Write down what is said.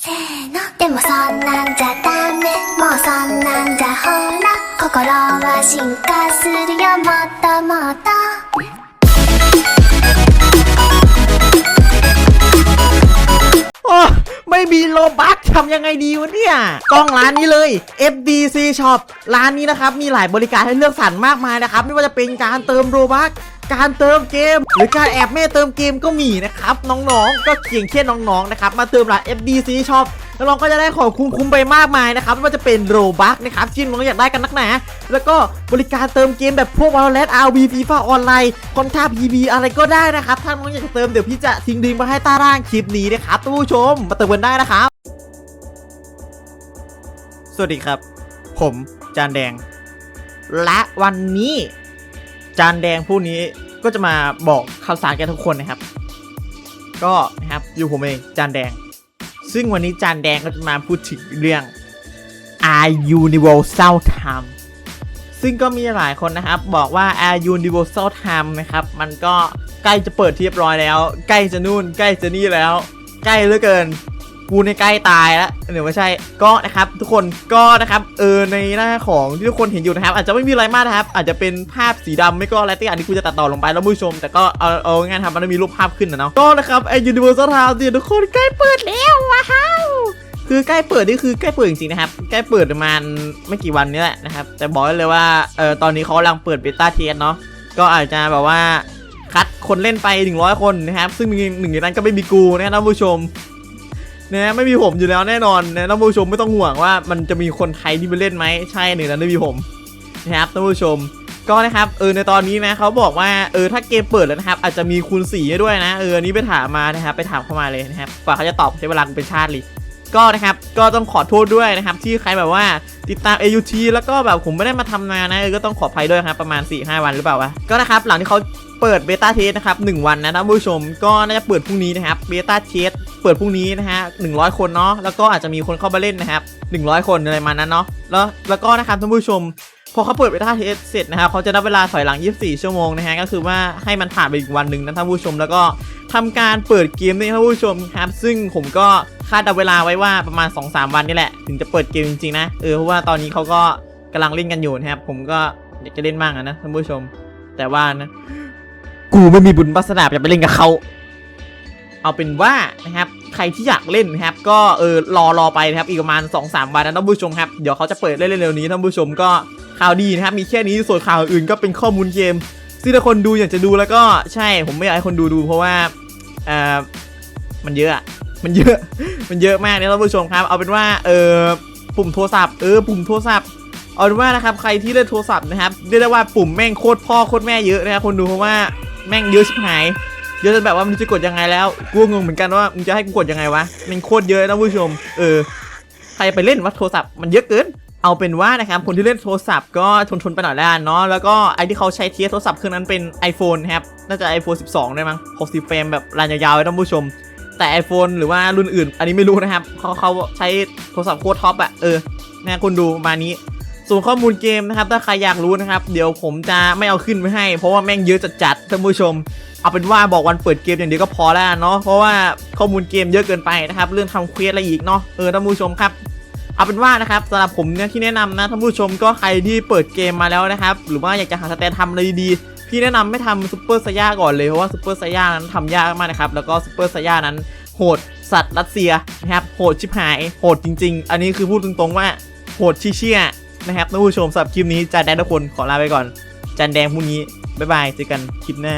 せーのでもそんなんじゃダメもうそんなんじゃほら心は進化するよもっともっと โอ้ไม่มีโลบัคทำยังไงดีวะเนี่ยกล้องร้านนี้เลย FDC Shop ร้านนี้นะครับ มีหลายบริการให้เลือกสรรมากมายนะครับ ไม่ว่าจะเป็นการเติมโลบัค การเติมเกม หรือการแอบแม่เติมเกมก็มีนะครับ น้องๆ ก็เพียงแค่นน้องๆนะครับมาเติมร้าน FDC Shop แล้วน้องก็จะได้ของคุ้มๆไปมากมายนะครับไม่ว่าจะเป็นโรบัคนะครับที่น้องอยากได้กันนักหนา แล้วก็บริการเติมเกมแบบพวก Valorant RV FIFA ออนไลน์คอนท่า PB อะไรก็ได้นะครับ ถ้าน้องอยากเติมเดี๋ยวพี่จะทิ้งลิงก์มาให้ใต้ล่างคลิปนี้นะครับท่านผู้ชมมาเติมกันได้นะครับ สวัสดีครับ ผมจานแดง และวันนี้ จานแดงผู้นี้ ก็จะมาบอกข่าวสารแกทุกคนนะครับ ก็นะครับอยู่ผมเองจานแดง ซึ่งวันนี้จานแดงก็จะมาพูดถึงเรื่อง Are Universal Time ซึ่งก็มีหลายคนนะครับ บอกว่า Air Universal Time นะครับ มันก็ใกล้จะเปิดเรียบร้อยแล้ว ใกล้จะนู่น ใกล้จะนี่แล้ว ใกล้เหลือเกิน กูในใกล้ตายแล้วเดี๋ยวไม่ใช่ก็นะครับ ทุกคนก็นะครับเออในหน้าของที่ทุกคนเห็นอยู่นะครับ อาจจะไม่มีอะไรมากนะครับ อาจจะเป็นภาพสีดำไม่ก็อะไรที่อันนี้กูจะตัดต่อลงไปแล้วผู้ชม แต่ก็เอาเอางายๆทำมันไม่มีรูปภาพขึ้นนะเนาะก็นะครับไอ้ Universal Time เนี่ยทุกคนใกล้เปิดแล้วว้าวคือใกล้เปิดนี่คือใกล้เปิดจริงๆนะครับใกล้เปิดประมาณไม่กี่วันนี้แหละนะครับแต่บอกได้เลยว่าเออตอนนี้เขากำลังเปิดเบต้าเทสเนาะก็อาจจะแบบว่าคัดคนเล่นไป 100 คนนะครับ ซึ่งหนึ่งหนึ่งในนั้นก็ไม่มีกูนะครับท่านผู้ชม นะไม่มีผมอยู่แล้วแน่นอนนะท่านผู้ชมไม่ต้องห่วงว่ามันจะมีคนไทยที่ไปเล่นไหมใช่หนึ่งนั้นไม่มีผมนะครับท่านผู้ชมก็นะครับเออในตอนนี้นะเขาบอกว่าเออถ้าเกมเปิดแล้วนะครับ อาจจะมีคูณ4ให้ด้วยนะเอออันนี้ไปถามมานะครับไปถามเข้ามาเลยนะครับกว่าเขาจะตอบใช้เวลาเป็นชาติเลยก็นะครับก็ต้องขอโทษด้วยนะครับที่ใครแบบว่าติดตาม AUT แล้วก็แบบผมไม่ได้มาทำนานนะก็ต้องขออภัยด้วยครับประมาณ 4-5 วันหรือเปล่าวะก็นะครับหลังที่เขาเปิดเบต้าเทสนะครับ1วันนะท่านผู้ชมก็น่าจะเปิดพรุ่งนี้นะครับเบต้าเทส เปิดพรุ่งนี้นะฮะ100 คนเนาะแล้วก็อาจจะมีคนเข้ามาเล่นนะครับ100 คนอะไรมานั้นเนาะแล้วแล้วก็นะครับท่านผู้ชมพอเขาเปิดเบต้าเทสเสร็จนะครับเขาจะนับเวลาถอยหลัง 24 ชั่วโมงนะฮะก็คือว่าให้มันผ่านไปอีกวันหนึ่งนะท่านผู้ชม แล้วก็ทำการเปิดเกมด้วยท่านผู้ชมครับ ซึ่งผมก็คาดเดาเวลาไว้ว่าประมาณ 2-3 วันนี่แหละ ถึงจะเปิดเกมจริงๆนะเออเพราะว่าตอนนี้เขาก็กำลังเล่นกันอยู่นะครับผมก็อยากจะเล่นบ้างนะท่านผู้ชม แต่ว่านะ กูไม่มีบุญวาสนาจะไปเล่นกับเขาเอาเป็นว่านะครับ ใครที่อยากเล่นนะครับ ก็เออรอรอไปนะครับอีกประมาณ 2-3 วันนะท่านผู้ชมครับเดี๋ยวเขาจะเปิดเล่นเร็วๆนี้ท่านผู้ชมก็ข่าวดีนะครับมีแค่นี้ส่วนข่าวอื่นก็เป็นข้อมูลเกมซึ่งถ้าคนดูอยากจะดูแล้วก็ใช่ผมไม่อยากให้คนดูดู เพราะว่าเออมันเยอะอะมันเยอะมันเยอะมากนะท่านผู้ชมครับ เอาเป็นว่าเออปุ่มโทรศัพท์เออปุ่มโทรศัพท์เอาเป็นว่านะครับใครที่เล่นโทรศัพท์นะครับเรียกได้ว่าปุ่มแม่งโคตรพ่อโคตรแม่เยอะนะครับคนดูเพราะว่าแม่งเยอะชิบหาย เยอะจนแบบว่ามันจะกดยังไงแล้ว กูงงเหมือนกันว่ามึงจะให้กูกดยังไงวะ มันโคตรเยอะนะผู้ชม เออ ใครไปเล่นวะโทรศัพท์มันเยอะเกิน เอาเป็นว่านะครับ คนที่เล่นโทรศัพท์ก็ทนทนๆไปหน่อยแล้วเนาะ แล้วก็ไอที่เขาใช้เทียโทรศัพท์เครื่องนั้นเป็น iPhone นะครับ น่าจะ iPhone 12 ได้มั้ง 60 เฟรมแบบรานยาวๆไว้ท่านผู้ชม แต่ iPhone หรือว่ารุ่นอื่น อันนี้ไม่รู้นะครับ เขาเขาใช้โทรศัพท์โคตรท็อปอะเออนะคุณดูมานี้ ส่วนข้อมูลเกมนะครับ ถ้าใครอยากรู้นะครับ เดี๋ยวผมจะไม่เอาขึ้นไว้ให้ เพราะว่าแม่งเยอะจัดๆท่านผู้ชม เอาเป็นว่าบอกวันเปิดเกมอย่างเดียวก็พอแล้วเนาะเพราะว่าข้อมูลเกมเยอะเกินไปนะครับ เรื่องทำเควสอะไรอีกเนาะเออท่านผู้ชมครับเอาเป็นว่านะครับสำหรับผมเนี่ยที่แนะนำนะท่านผู้ชมก็ใครที่เปิดเกมมาแล้วนะครับ หรือว่าอยากจะหาสแตนทำอะไรดีๆพี่แนะนำไม่ทำซูเปอร์ไซย่าก่อนเลยเพราะว่าซูเปอร์ไซย่านั้นทำยากมากนะครับแล้วก็ซูเปอร์ไซย่านั้นโหดสัตว์รัสเซียนะครับโหดชิบหายโหดจริง ๆ อันนี้คือพูดตรงๆว่าโหดชิเชี่ย นะครับท่านผู้ชมสำหรับคลิปนี้จันแดงทุกคนขอลาไปก่อน จันแดงพรุ่งนี้บ๊ายบายเจอกันคลิปหน้า